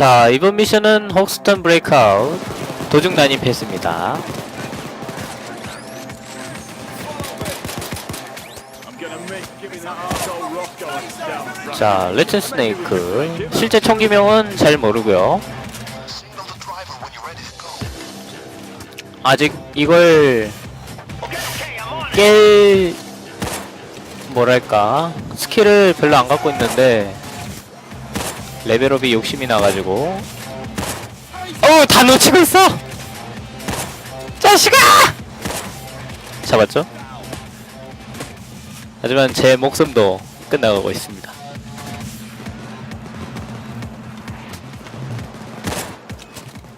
자 이번 미션은 헉스턴 브레이크아웃 도중 난입 패스입니다 I'm gonna miss giving that arsehole Roscoe a stamp. 자 레튼 스네이크 실제 총기명은 잘 모르고요 아직 이걸 깰 뭐랄까 스킬을 별로 안 갖고 있는데 레벨업이 욕심이 나가지고. 어다 놓치고 있어! 자식아! 잡았죠? 하지만 제 목숨도 끝나가고 있습니다.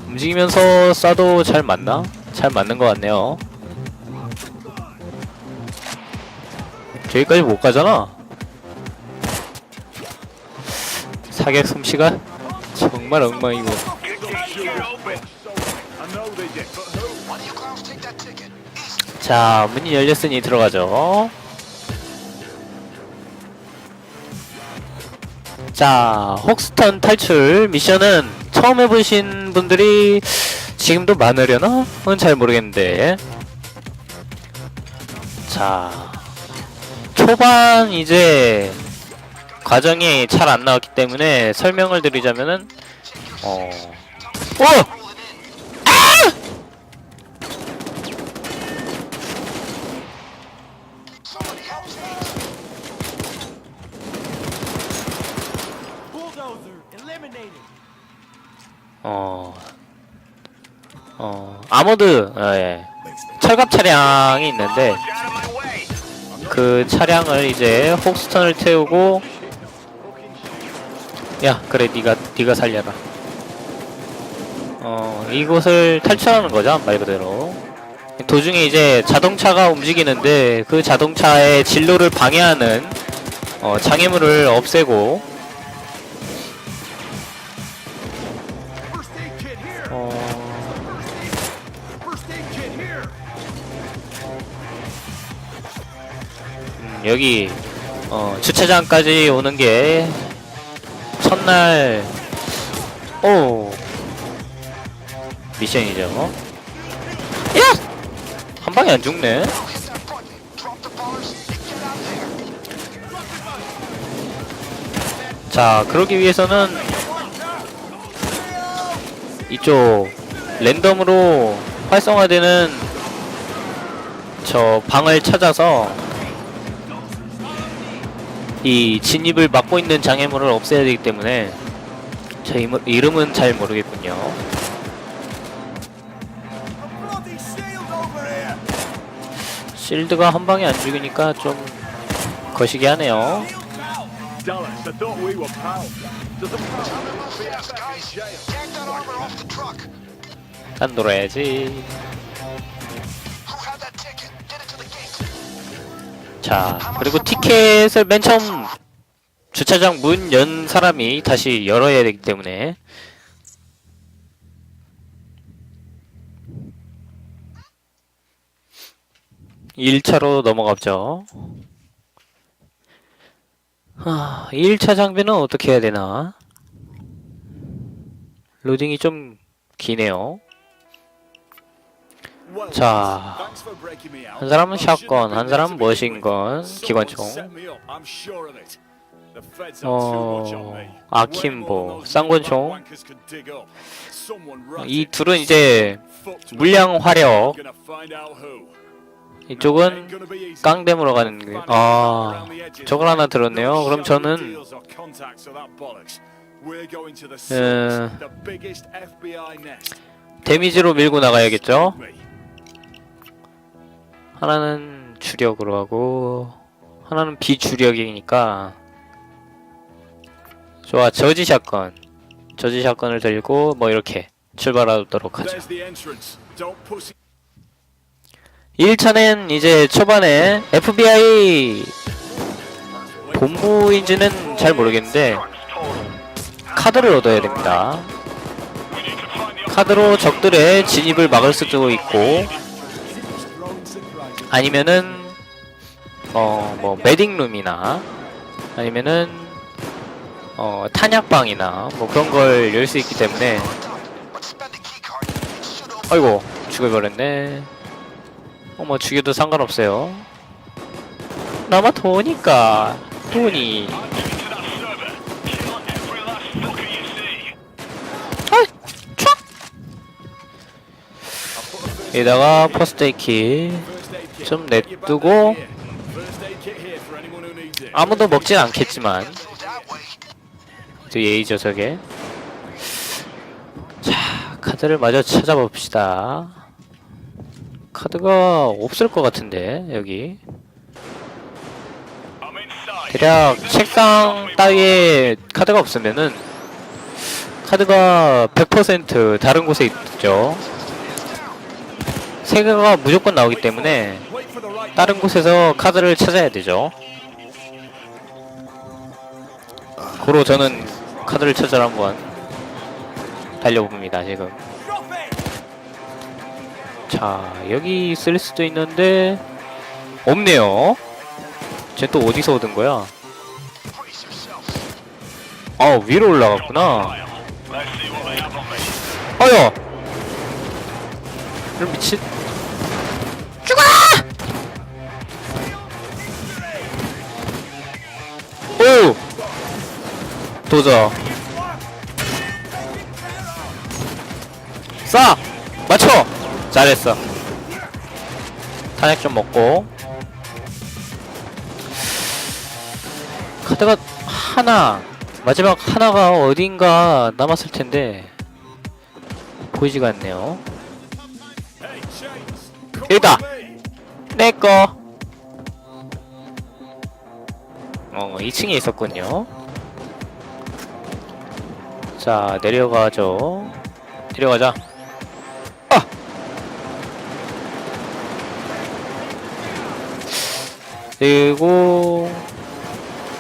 움직이면서 쏴도 잘 맞나? 잘 맞는 것 같네요. 저기까지 못 가잖아 사격 솜씨가 정말 엉망이고? 자 문이 열렸으니 들어가죠 자 혹스턴 탈출 미션은 처음 해보신 분들이 지금도 많으려나? 그건 잘 모르겠는데 자 초반 이제 과정이 잘 안 나왔기 때문에 설명을 드리자면은 어 오! 어, 어, 아모드, 어, 예. 철갑 차량이 있는데, 그 차량을 이제 혹스턴을 태우고, 야, 그래, 니가, 니가 살려라. 어, 이곳을 탈출하는 거죠, 말 그대로. 도중에 이제 자동차가 움직이는데, 그 자동차의 진로를 방해하는, 어, 장애물을 없애고. 어. 음, 여기 어, 주차장까지 오는 게 첫날 오 미션이죠. 야! 한 방에 안 죽네. 자, 그러기 위해서는 이쪽 랜덤으로 활성화되는 저 방을 찾아서 이 진입을 막고 있는 장애물을 없애야 되기 때문에 제 이름- 이름은 잘 모르겠군요. 실드가 한 방에 안 죽으니까 좀 거시기 하네요. 난 놀아야지. 자, 그리고 티켓을 맨 처음 주차장 문 연 사람이 다시 열어야 되기 때문에 일차로 넘어가죠. 하, 1차 장비는 어떻게 해야 되나? 로딩이 좀 기네요. 자. 한 사람은 샷건, 한 사람은 머신건. 기관총. 어. 아킴보, 쌍권총. 이 둘은 이제. 물량 화력. 이쪽은 깡댐으로 가는 게, 아, 저걸 하나 들었네요. 그럼 저는, 에, 데미지로 밀고 나가야겠죠? 하나는 주력으로 하고, 하나는 비주력이니까, 좋아, 저지 샷건. 저지 샷건을 들고, 뭐 이렇게 출발하도록 하죠. 1차는 이제 초반에 FBI 본부인지는 잘 모르겠는데 카드를 얻어야 됩니다. 카드로 적들의 진입을 막을 수도 있고 아니면은 어뭐 매딩룸이나 아니면은 어, 탄약방이나 뭐 그런 걸 열 수 있기 때문에. 아이고 죽여버렸네. 어뭐 죽여도 상관없어요. 나마 도니까 돈이 여기다가 퍼스테이키 좀 냅두고. 아무도 먹진 않겠지만 저 예의죠 저게 자 카드를 마저 찾아봅시다 카드가 없을 것 같은데 여기. 대략 책상 따위에 카드가 없으면은 카드가 100% 다른 곳에 있죠 세 개가 무조건 나오기 때문에 다른 곳에서 카드를 찾아야 되죠. 고로 저는 카드를 찾아라 한번 달려봅니다 지금. 자 여기 있을 수도 있는데 없네요. 쟤 또 어디서 얻은 거야? 아 위로 올라갔구나. 그럼 미친. 도저. 쏴! 맞춰! 잘했어. 탄약 좀 먹고. 카드가 하나, 마지막 하나가 어딘가 남았을 텐데, 보이지가 않네요. 여기다! 내꺼! 어, 2층에 있었군요. 자, 내려가죠. 내려가자. 아! 그리고,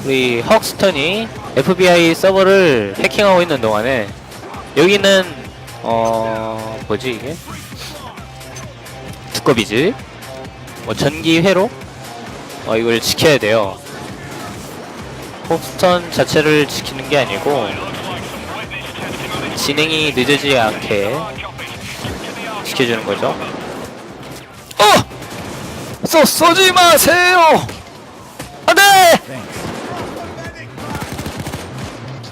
우리 헉스턴이 FBI 서버를 해킹하고 있는 동안에, 여기는, 어, 뭐지, 이게? 두꺼비지? 뭐 전기 회로 어 이걸 지켜야 돼요. 홉스턴 자체를 지키는 게 아니고 진행이 늦어지지 않게 지켜주는 거죠. 어! 쏘 쏘지 마세요! 안 돼!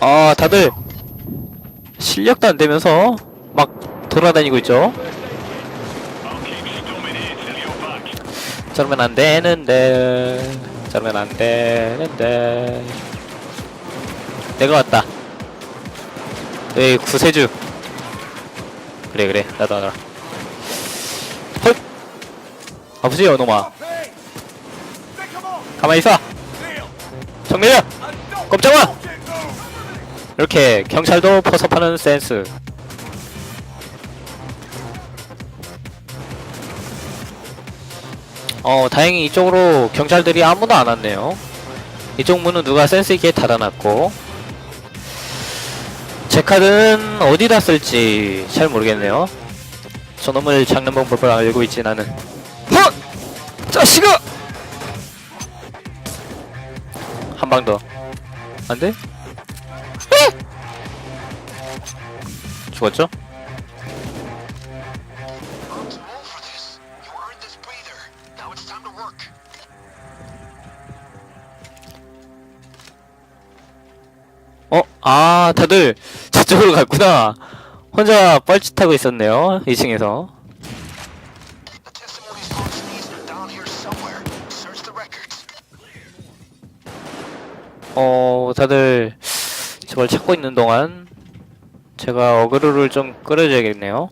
아 다들 실력도 안 되면서 막 돌아다니고 있죠. 저러면 안 되는데 저러면 안 되는데 내가 왔다 에이 구세주 그래 그래. 나도 하라 헐! 아버지 요놈아. 가만히 있어. don't 꼼짝마. 이렇게 경찰도 포섭하는 센스. 어 다행히 이쪽으로 경찰들이 아무도 안 왔네요. 이쪽 문은 누가 센스 있게 닫아놨고 제 카드는 어디다 쓸지 잘 모르겠네요 저놈을 잡는 방법을 알고 있지 나는 헛! 자식아! 한 방 더 안 돼? 죽었죠? 아 다들 저쪽으로 갔구나 혼자 뻘짓하고 있었네요 2층에서 The testimonies on Sneeze are down here somewhere. Search the records. 어 다들 저걸 찾고 있는 동안 제가 어그로를 좀 끌어줘야겠네요.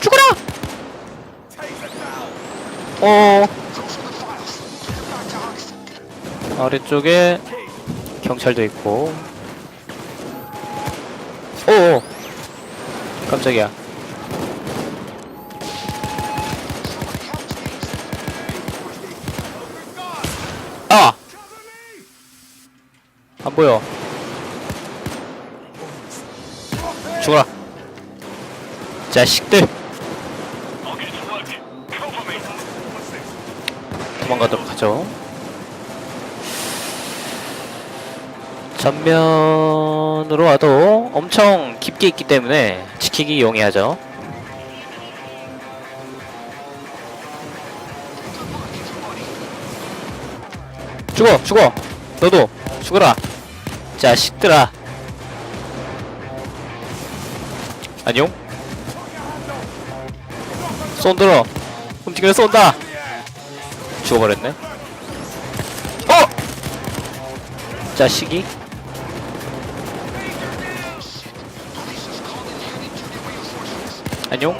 죽어라! 어 아래쪽에 경찰도 있고. 오 깜짝이야. 아! 안 보여. 죽어라. 자식들. 도망가도록 하죠 전면으로 와도 엄청 깊게 있기 때문에 지키기 용이하죠. 죽어, 죽어. 너도 죽어라. 자식들아. 안녕. 쏜들어. 움직여 쏜다. 죽어버렸네. 어! 자식이. 안녕.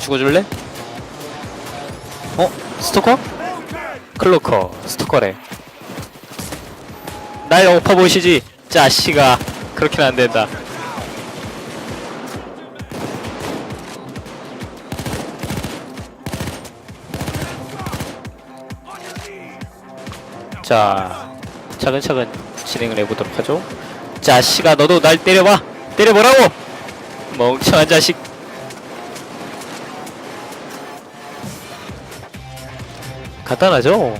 죽어줄래? 어? 스토커? 클로커 스토커래. 날 엎어 보시지, 자식아. 그렇게는 안 된다. 자, 차근차근 진행을 해보도록 하죠. 자식아, 너도 날 때려봐! 때려보라고! 멍청한 자식. 간단하죠?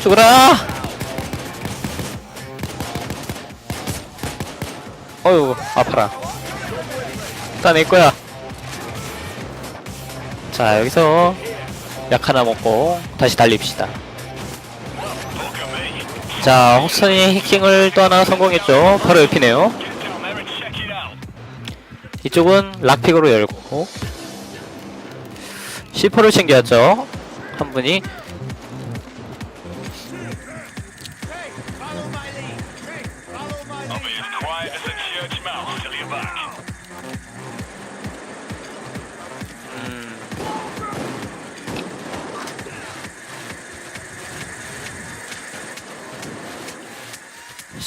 죽어라! 어휴, 아파라. 다 내 거야. 자, 여기서 약 하나 먹고 다시 달립시다. 자, 호선이 해킹을 또 하나 성공했죠. 바로 옆이네요. 이쪽은 락픽으로 열고 C4를 챙겨왔죠. 한 분이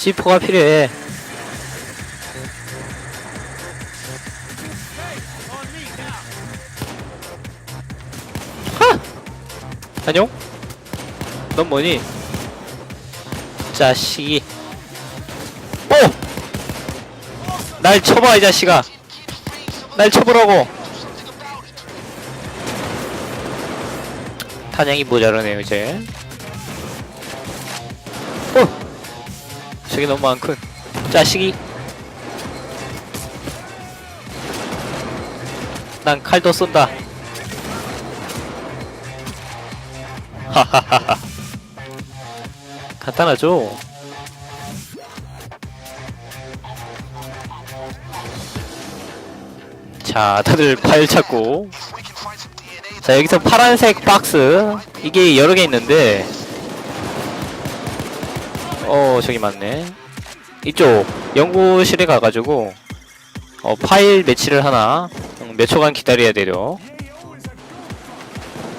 C4가 필요해. 하! 안녕? 넌 뭐니? 자식이. 오! 날 쳐봐, 이 자식아. 날 쳐보라고. 탄약이 모자라네요, 이제. 저기 너무 많군. 자식이. 난 칼도 쏜다. 하하하하. 간단하죠? 자, 다들 파일 찾고. 자, 여기서 파란색 박스. 이게 여러 개 있는데. 어, 저기 맞네. 이쪽 연구실에 가가지고 어, 파일 매치를 하나 음, 몇 초간 기다려야 되려.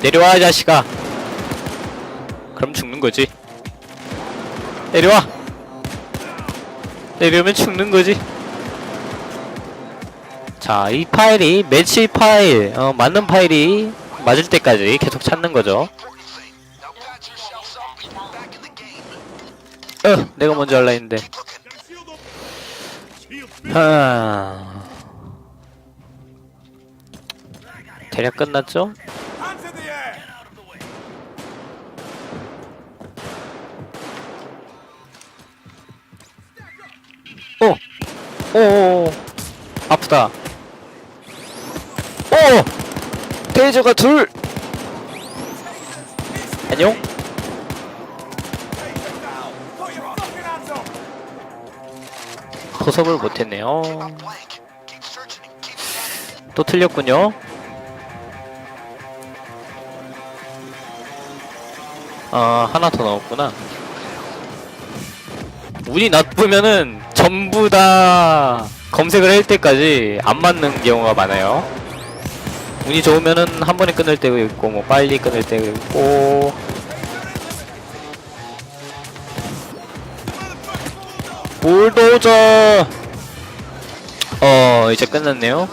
내려와, 이 자식아. 그럼 죽는 거지. 내려와. 내려오면 죽는 거지. 자, 이 파일이 매치 파일, 어, 맞는 파일이 맞을 때까지 계속 찾는 거죠. 어, 내가 먼저 할라 했는데. 하... 대략 끝났죠? 오! 오! 오! 아프다. 오! 데이저가 둘! 안녕? 포섭을 못했네요. 또 틀렸군요. 아, 하나 더 넣었구나. 운이 나쁘면은 전부 다 검색을 할 때까지 안 맞는 경우가 많아요. 운이 좋으면은 한 번에 끊을 때도 있고, 뭐 빨리 끊을 때도 있고. 볼도저! 어, 이제 끝났네요.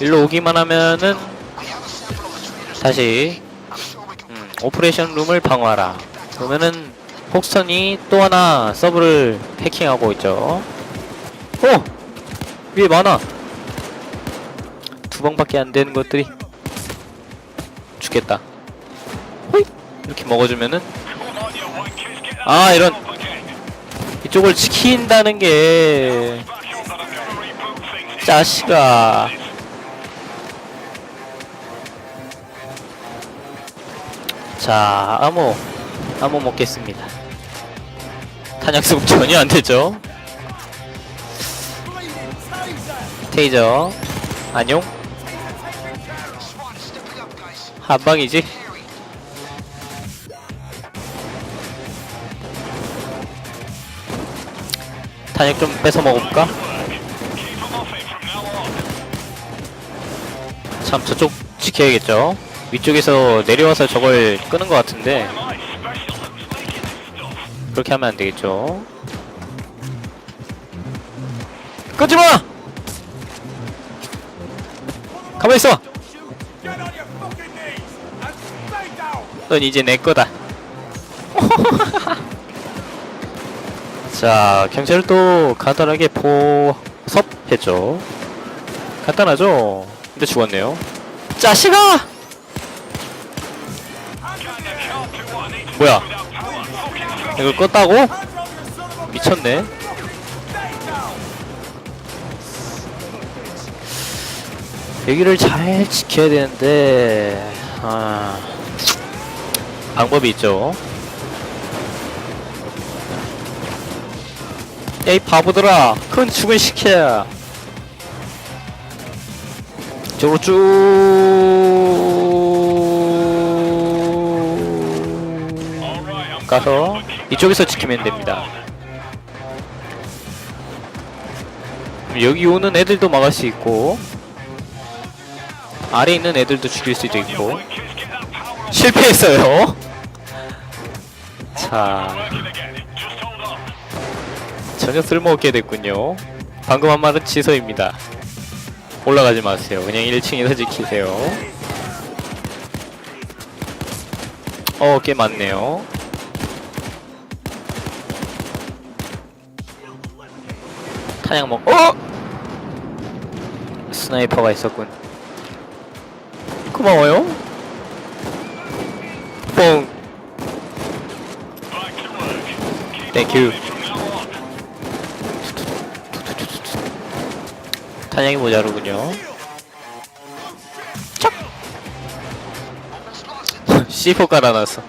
일로 오기만 하면은 다시 음, 오퍼레이션 rum을 방어하라. 그러면은 폭스턴이 또 하나 서브를 해킹하고 있죠. 오! 위에 많아. 두 방밖에 안 되는 것들이. 죽겠다 호잇 이렇게 먹어주면은 아 이런 이쪽을 지킨다는 게 자식아. 자 암호 암호 먹겠습니다. 탄약 수급 전혀 안 되죠? 테이저. 안녕 SWAT is stepping up, guys. 한 방이지 탄약 좀 뺏어 먹어볼까? 참 저쪽 지켜야겠죠 위쪽에서 내려와서 저걸 끄는 것 같은데 그렇게 하면 안 되겠죠 끄지마! 가만히 있어! 넌 이제 내 거다 자 경찰도 간단하게 포섭했죠. 간단하죠? 근데 죽었네요. 자식아 뭐야? 이걸 껐다고? 미쳤네. 여기를 잘 지켜야 되는데 아 방법이 있죠 야이 바보들아. 큰 죽은 시켜야. 저로 쭉. 가서 이쪽에서 지키면 됩니다. 여기 오는 애들도 막을 수 있고 아래 있는 애들도 죽일 수도 있고. 실패했어요. 자 전혀 쓸모없게 됐군요. 방금 한 말은 취소입니다. 올라가지 마세요. 그냥 1층에서 지키세요. 어, 꽤 많네요. 탄약 먹, 어! 스나이퍼가 있었군. 고마워요. 뽕. 땡큐. 탄약이 모자르군요. 착! C4 깔아놨어.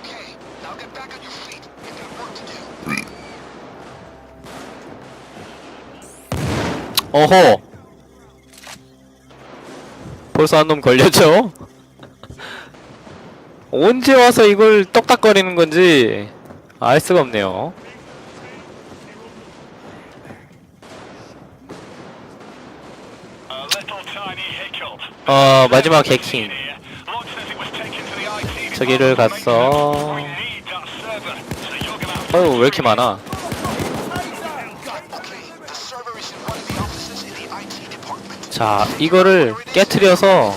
어허! 벌써 한 놈 걸렸죠? 언제 와서 이걸 떡딱거리는 건지 알 수가 없네요. 어, 마지막 해킹. 저기를 갔어. 어휴, 왜 이렇게 많아? 자, 이거를 깨트려서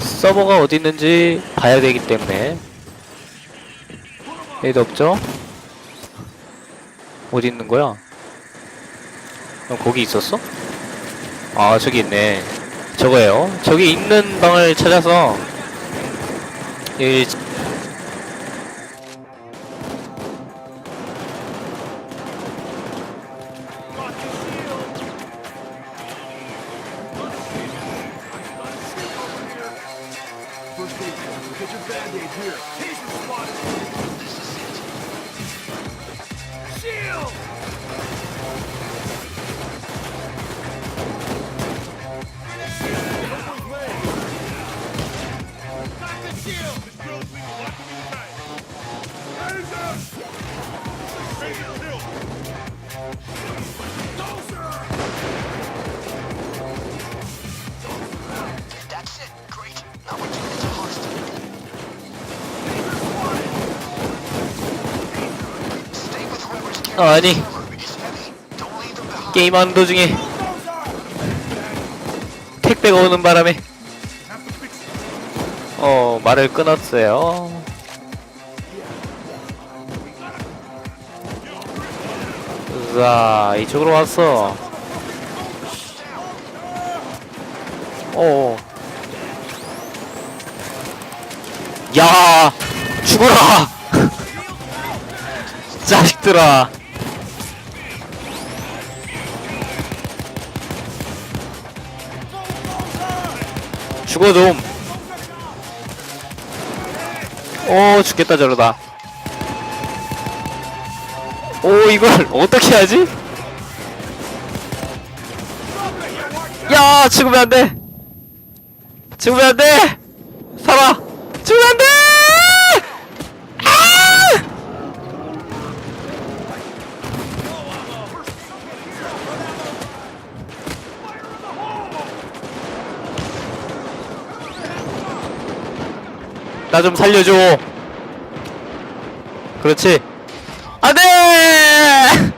서버가 어디 있는지 봐야 되기 때문에 여기도 없죠? 어디 있는 거야? 어, 거기 있었어? 아, 저기 있네. 저거예요. 저기 있는 방을 찾아서 이 behind. 게임하는 도중에 택배가 오는 바람에 어 말을 끊었어요. 자 이쪽으로 왔어. 어. 야 죽어라 자식들아 죽어 좀. 오 죽겠다 저러다. 오 이걸 어떻게 하지? 야 죽으면 안 돼. 죽으면 안 돼. 좀 살려줘. 그렇지. 안 돼!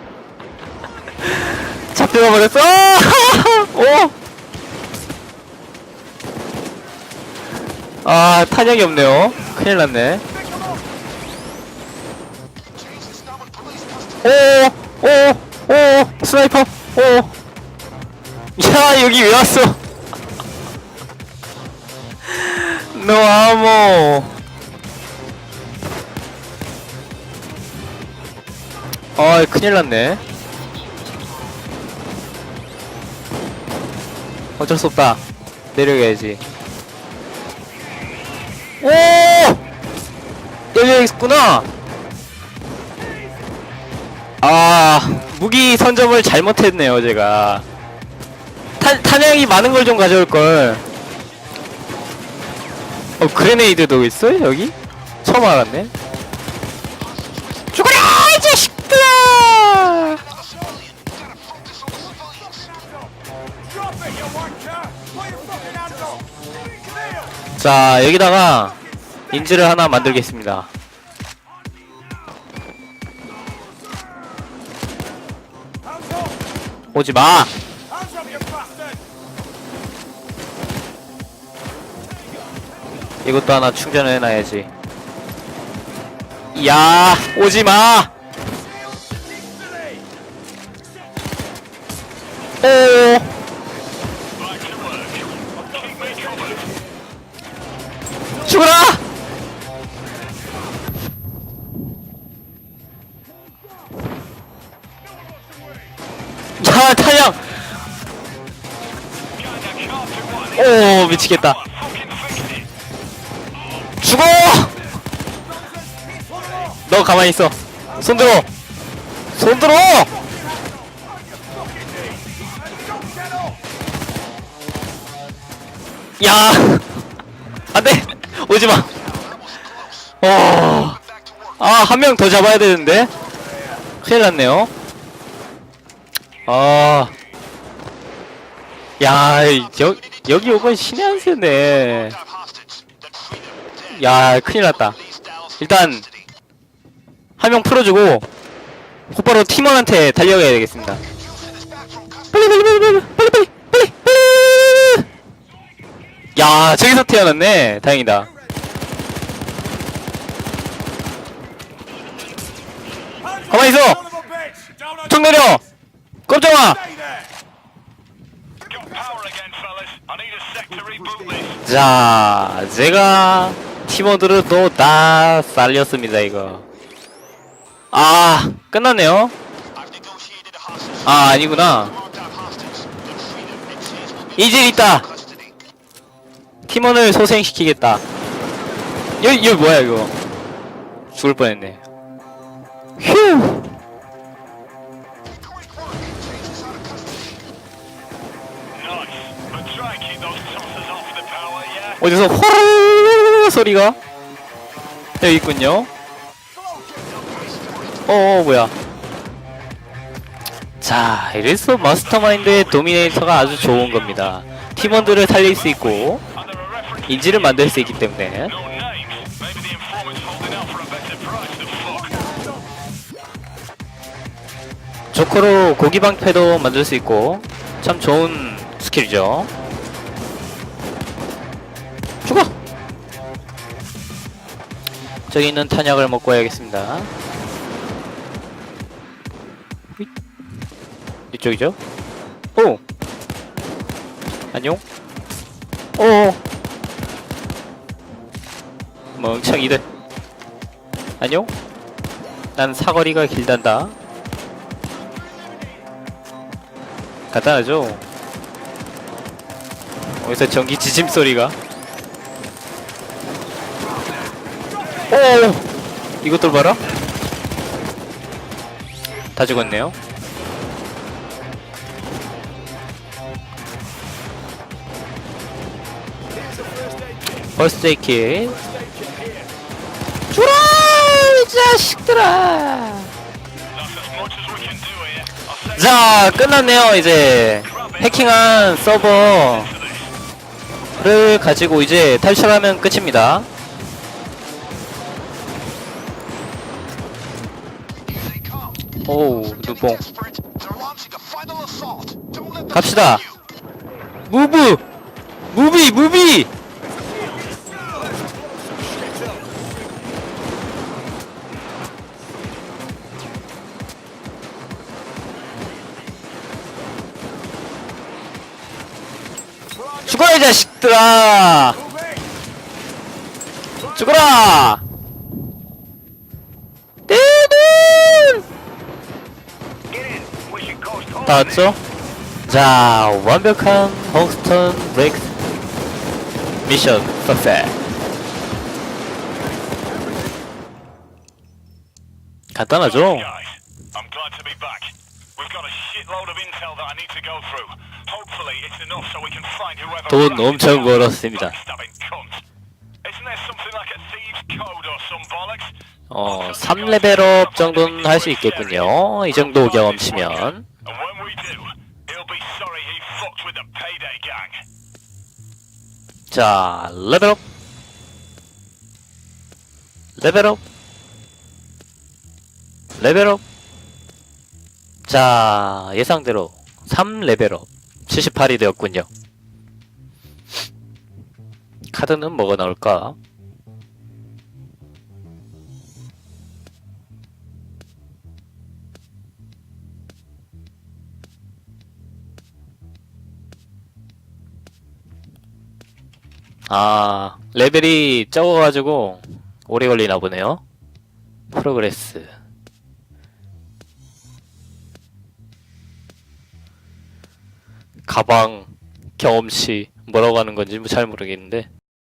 잡혀가 버렸어! 오! 아, 탄약이 없네요. 큰일 났네. 오! 오! 오! 스나이퍼! 오! 야, 여기 왜 왔어? 너아 아, 큰일 났네. 어쩔 수 없다. 내려가야지. 오! 여기 있구나. 아, 무기 선점을 잘못했네요, 제가. 탄, 탄약이 많은 걸 좀 가져올 걸. 어, 그레네이드도 있어? 여기? 처음 알았네. 자, 여기다가 인지를 하나 만들겠습니다. Hands up! 오지 마! Hands up, you bastard! 이것도 하나 충전해놔야지. 야, 오지 마! 오! 죽어라! 야, 타양! 오, 미치겠다. 죽어! 너 가만히 있어. 손 들어! 손 들어! 야! 안 돼! 오지 마! 어. 아, 한 명 더 잡아야 되는데? 큰일 났네요. 아. 야, 여, 여기 오건 신의 한 수네. 야, 큰일 났다. 일단, 한 명 풀어주고, 곧바로 팀원한테 달려가야 되겠습니다. 빨리, 빨리, 빨리, 빨리, 빨리, 빨리, 빨리, 빨리! 야, 저기서 태어났네. 다행이다. 가만히 있어! 총 내려! 깜짝아! 자, 제가 팀원들을 또 다 살렸습니다, 이거. 아, 끝났네요. 아, 아니구나. 이질 있다. 팀원을 소생시키겠다. 여기, 여기 뭐야, 이거. 죽을 뻔했네. 휴! 어디서 호르르르르 소리가? 여기 있군요. 어, 어 뭐야? 자, 이래서 마스터마인드의 도미네이터가 아주 좋은 겁니다. 팀원들을 살릴 수 있고 인지를 만들 수 있기 때문에 조커로 고기 방패도 만들 수 있고 참 좋은 스킬이죠. 죽어. 저기 있는 탄약을 먹고 와야겠습니다. 휘. 이쪽이죠? 오. 안녕. 오. 멍청이들 안녕? 난 사거리가 길단다 간단하죠? 어디서 전기 지짐 소리가? 오 이것들 봐라. 다 죽었네요. 킷 죽어라 이 자식들아 자 끝났네요 이제 해킹한 서버를. 가지고 이제 탈출하면 끝입니다. 오우 눈뽕 갑시다. 무브 무비 무비 자식들아 죽어라 띠들 다 왔죠? 자 완벽한 헝스턴 브레이크 미션 석세 간단하죠? 돈 엄청. 벌었습니다. 어 3레벨업 정도는 할 수 있겠군요 이 정도 경험치면. 자 레벨업 레벨업 레벨업 자 예상대로 3레벨업 78이 되었군요 카드는 뭐가 나올까? 아 레벨이 적어가지고 오래 걸리나 보네요. 프로그레스. 가방 경험치 뭐라고 하는 건지 잘 모르겠는데